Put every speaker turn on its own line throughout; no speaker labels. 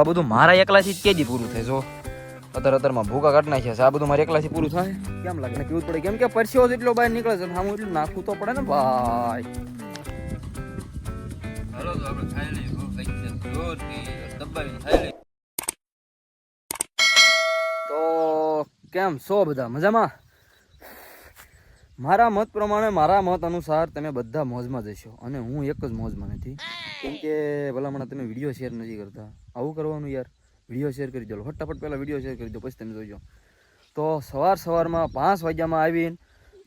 આ બધું મારા એકલાથી જ કેજી પૂરું થાય જો. અત્યારે અત્યારમાં ભૂકા કાઢ નાખ્યા છે આ બધું મારે એકલાથી પૂરું થાય. કેમ લાગે? ને કેવું પડે. કેમ કે પરસ્યો જેટલો બહાર નીકળે છે સામું એટલું નાખવું તો પડે ને ભાઈ.
હાલો તો આપણે ખાઈ લઈએ ભૂખ લાગી છે? જોરથી દબાવીને ખાઈ લઈએ
કેમ છો બધા? મજામાં? મારા મત પ્રમાણે મારા મત અનુસાર તમે બધા મોજમાં જશો. અને હું એક જ મોજમાં નથી. કેમ કે ભલામણ તમે વીડિયો શેર નથી કરતા. આવું કરવાનું યાર. વીડિયો શેર કરી દો. ફટાફટ પહેલાં વીડિયો શેર કરી દો, પછી તમે જોઈજો તો સવાર સવારમાં પાંચ વાગ્યામાં આવીને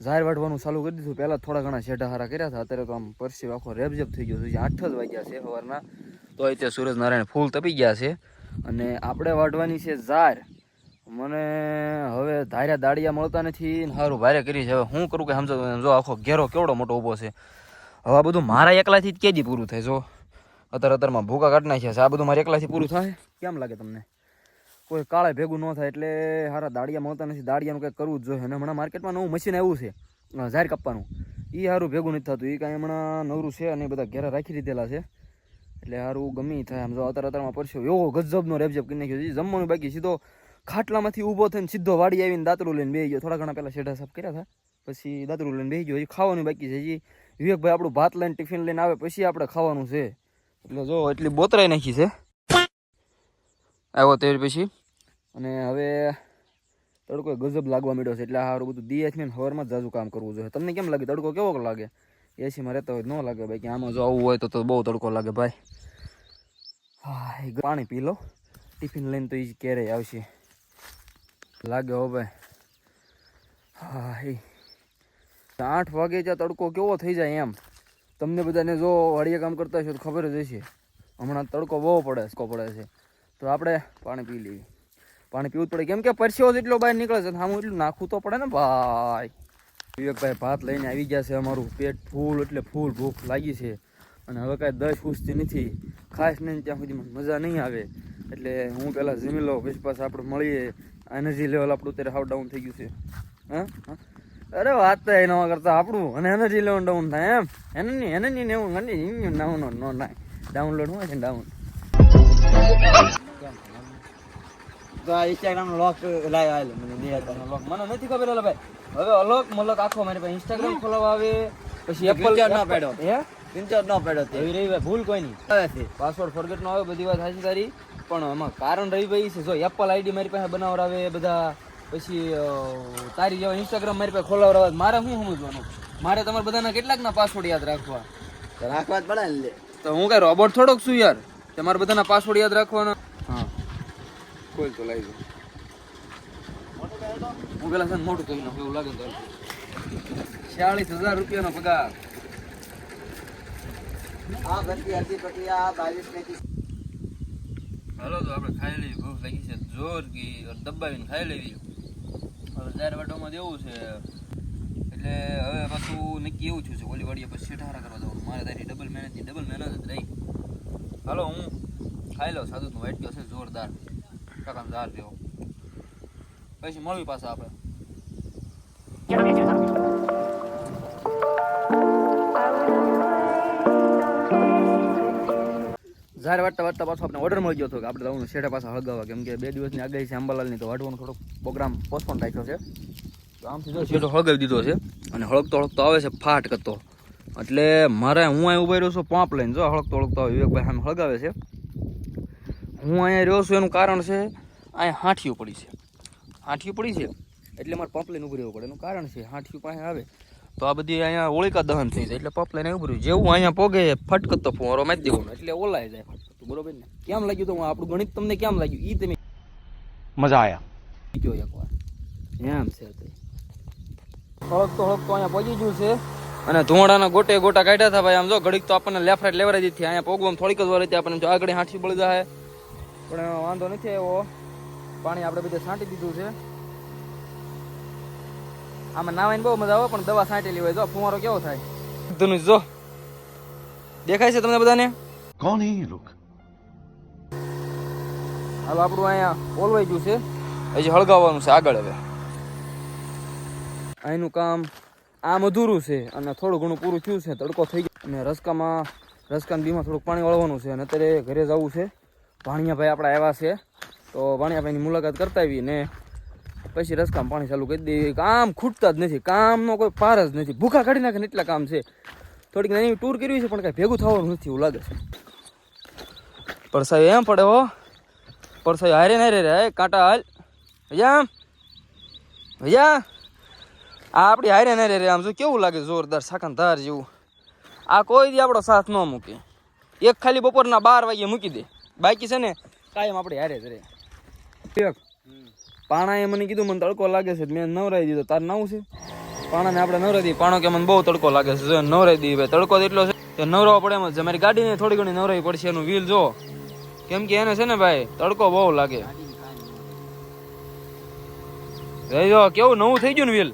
ઝાર વાઢવાનું ચાલુ કરી દીધું. પહેલાં થોડા ઘણા શેઢા હારા કર્યા હતા. અત્યારે તો આમ પરસી આખો રેબઝેબ થઈ ગયો છે. આઠ જ વાગ્યા છે સવારના. તો અત્યારે સૂરજનારાયણ ફૂલ તપી ગયા છે. અને આપણે વાઢવાની છે ઝાર. મને હવે ધાર્યા દાડિયા મળતા નથી સારું ભારે કરી છે. હવે હું કરું કે સમજો જો આખો ઘેરો કેવડો મોટો ઊભો છે. હવે આ બધું મારા એકલાથી જ કેજી પૂરું થાય, જો. અત્યારે અત્યારમાં ભૂકા કાઢ નાખ્યા છે. આ બધું મારે એકલાથી પૂરું થાય. કેમ લાગે તમને? કોઈ કાળે ભેગું ન થાય એટલે સારા દાડિયા મળતા નથી. દાડિયાનું કંઈક કરવું જ જોઈએ. અને હમણાં માર્કેટમાં નવું મશીન આવ્યું છે. ઝાર કાપવાનું. એ સારું ભેગું નથી થતું. એ કાંઈ હમણાં નવરું છે અને એ બધા ઘેરા રાખી દીધેલા છે. એટલે સારું ગમી થાય. આમ જો અત્યારે અત્યારમાં પરસ્યો એવો ગજબનો રેબજબ કરી નાખ્યો છે. જમવાનું બાકી સીધો ખાટલામાંથી ઊભો થઈને સીધો વાડી આવીને દાતરું લઈને બેસી ગયો. થોડા ઘણા પહેલાં શેઢા સાફ કર્યા હતા. પછી દાતરું લઈને બેસી ગયો. હજી ખાવાનું બાકી છે. હજી વિવેકભાઈ આપણું ભાત લઈને ટિફિન લઈને આવે, પછી આપણે ખાવાનું છે. એટલે જો, એટલી બોતરાઈ નાખી છે. આવ્યો તે પછી. અને હવે તડકો ગજબ લાગવા માંડ્યો છે, એટલે સારું બધું દી ને હવારમાં જ જાજુ કામ કરવું જોઈએ. તમને કેમ લાગે? તડકો કેવો લાગે? એસીમાં રહેતા હોય ન લાગે ભાઈ, કે આમાં જો આવવું હોય તો તો બહુ તડકો લાગે ભાઈ. હા, એ પાણી પી લો. ટિફિન લઈને તો એ ક્યારેય આવશે. લાગે હો ભાઈ. હા આઠ વાગે જ્યાં તડકો કેવો થઈ જાય એમ. તમને બધાને જો વાડીએ કામ કરતા હશો તો ખબર જ હશે હમણાં તડકો બહુ પડે સ્કો પડે છે. તો આપણે પાણી પી લઈએ. પાણી પીવું જ પડે. કેમ કે પરસ્યો એટલો બહાર નીકળે છે સામું એટલું નાખવું તો પડે ને ભાઈ. વિવેકભાઈ ભાત લઈને આવી ગયા છે અમારું. પેટ ફૂલ એટલે ફૂલ ભૂખ લાગી છે. અને હવે કાંઈ દસ પૂછતી નથી. ખાસ નહીં, ત્યાં સુધી મજા નહીં આવે. એટલે હું પહેલાં જમી લઉં પછી પાછા આપણે મળીએ. એનર્જી લેવલ આપણું અત્યારે હાવ ડાઉન થઈ ગયું છે. હા? હા? અરે વાત તો એના કરતા આપણું. અને એનર્જી લેવલ ડાઉન થાય એમ. એને નહીં એને નહીં નેવું ઘણી ડાઉન નો નાય ડાઉનલોડ હોય છે ડાઉન
તો આ ઇન્સ્ટાગ્રામ લોક આવેલો મને
નથી ખબર અલા ભાઈ. હવે અલોક મલક આખો મારી પાસે ઇન્સ્ટાગ્રામ ખોલાવવા આવે. પછી એપલ
ના પાડ્યો.
હે?
પિંચર ન પાડ્યો તે.
એવી રહી ભૂલ કોઈ નહીં પાસવર્ડ ફોરગેટ નો આવે બધી વાત સાચી તારી. પણ એમાં કારણ રહી ભાઈ છે. જો એપલ આઈડી મારી પાસે બનાવડાવે બધા પછી તારી જેવા ઇન્સ્ટાગ્રામ મારી પાસે ખોલાવડાવે મારે શું સમજવાનું? મારે તમારા બધાના કેટલાકના પાસવર્ડ યાદ રાખવા?
તો રાખવા જ પડે ને લે.
તો હું કઈ રોબોટ થોડોક છું યાર? તમારા બધાના પાસવર્ડ યાદ રાખવાના? હા. કોઈ તો લાવી જાઉં હું પેલા છે મોટું કહી નાખું એવું લાગે તો છ્યાલીસ હજાર રૂપિયાનો પગાર.
આ અડધી પટી બાવીસ ને
હાલો તો આપણે ખાઈ લઈએ. ભૂખ લાગી છે. જોરથી દબાવીને ખાઈ લેવી હવે ચાર વાટોમાં દેવું છે. એટલે હવે પાછું નક્કી એવું થયું છે, ઓલી વાડીએ પછી શેઠારા કરવા જવાનું. મારે તારી ડબલ મહેનત ડબલ મહેનત જ રહી હાલો, હું ખાઈ લઉં સાધુ વાઈટ ગયો છે, જોરદાર. કાકા દાર જેવો પછી મળવી પાછા આપણે.
જ્યારે વાટતા વાટતા પાછો આપણે ઓર્ડર મળી ગયો હતો કે આપણે જવાનું શેઠે પાછા હળગાવવા. કેમ કે બે દિવસની આગાહી છે અંબાલાલની, તો વાટવાનો થોડોક પ્રોગ્રામ પોસ્ટપોન રાખ્યો છે. તો આમથી જો શેઠો હળગાવી દીધો છે અને હળગતો હળગતો આવે છે ફાટ કરતો. એટલે મારે હું અહીં ઊભો રહ્યો છું પાંપ લઈને, જો હળગતો હળગતો આવે, વિવેકભાઈ આમ હળગાવે છે. હું અહીંયા રહ્યો છું, એનું કારણ છે અહીંયા હાંઠિયું પડી છે. હાંઠિયું પડી છે? એટલે મારે પંપ લઈને ઉભું રહેવું પડે. એનું કારણ છે હાંઠિયું પાસે આવે. તો આ બધી અહીંયા હોળિકા દહન થઈ જાય એટલે પપલાઈને ઉભર્યું જેવું અહીંયા પોગે ફટકતો ફુવારો મારી દેવો એટલે ઓલાય જાય ફટકતું બરોબર ને? કેમ લાગ્યું તો આપણું ગણિત તમને કેમ લાગ્યું? એ તમે
મજા આવ્યા
જો એકવાર એમ છે હળકતો હળકતો અહીંયા પહોંચી ગયું છે. અને ધુમાડાના ગોટે ગોટા કાઢ્યા હતા ભાઈ આમ જો ઘડીક તો આપણને લેફરાઈટ લેવરાઈ દીધી અહીંયા પોગવામાં થોડીક જ વાર આપણને જો આગળ હાંઠી બળી જાય. પણ વાંધો નથી આવ્યો. પાણી આપણે બધે છાંટી દીધું છે. આમાં નાવાની બહુ મજા આવે પણ દવા છાંટેલી હોય જો ફુવારો કેવો થાય? ધનુષ જો. દેખાય છે તમને બધાને?
કોણ હે લોક?
હાલ આપણું અહીંયા ઓલવાઈ ગયું છે. હજી હળગાવવાનું છે આગળ હવે. અહીંનું કામ આમ અધૂરું છે અને થોડું ઘણું પૂરું થયું છે તડકો થઈ ગયો. અને રસ્કામાં રસ્કાન બીમાં થોડુંક પાણી વાળવાનું છે અને અત્યારે ઘરે જવું છે. ભાણિયાભાઈ આપણા આવ્યા છે. તો ભાણિયાભાઈની મુલાકાત કરતા આવી ને પછી રસકામ પાણી ચાલુ કરી દઈએ. કામ ખૂટતા જ નથી. કામનો કોઈ પાર જ નથી. ભૂખા કાઢી નાખે એટલા કામ છે. થોડીક નાની ટૂર કરવી છે પણ કાંઈ ભેગું થવાનું નથી એવું લાગે છે. પરસાઈ એમ પડે હો. પરસાઈ હારે ના રે રે કાંટા હાલ. ભૈયા ભૈયા આ? આપણી હારે ના રે રે આમ જો કેવું લાગે જોરદાર સાકન ધાર જેવું. આ કોઈ દી આપણો સાથ ન મૂકે. એક ખાલી બપોરના બાર વાગે મૂકી દે. બાકી છે ને કાયમ આપણે હારે જ રે. એક. પાણાએ મને કીધું મને તડકો લાગે છે. મેં નવરાઈ દીધો. તાર નવું છે? પાણાને આપણે નવરાઈ દઈએ. પાણો કે મને બહુ તડકો લાગે છે. જો નવરાઈ દઈએ ભાઈ. તડકો એટલો છે કે નવરાવો પડે એમ જ. છે મારી ગાડીને થોડી ઘણી નવરાવી પડશે એનું વ્હીલ જો. કેમ કે એને છે ને ભાઈ તડકો બહુ લાગે. જો કેવું? નવું થઈ ગયું ને વ્હીલ?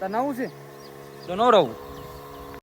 તાર નવું છે? તો નવરાવું.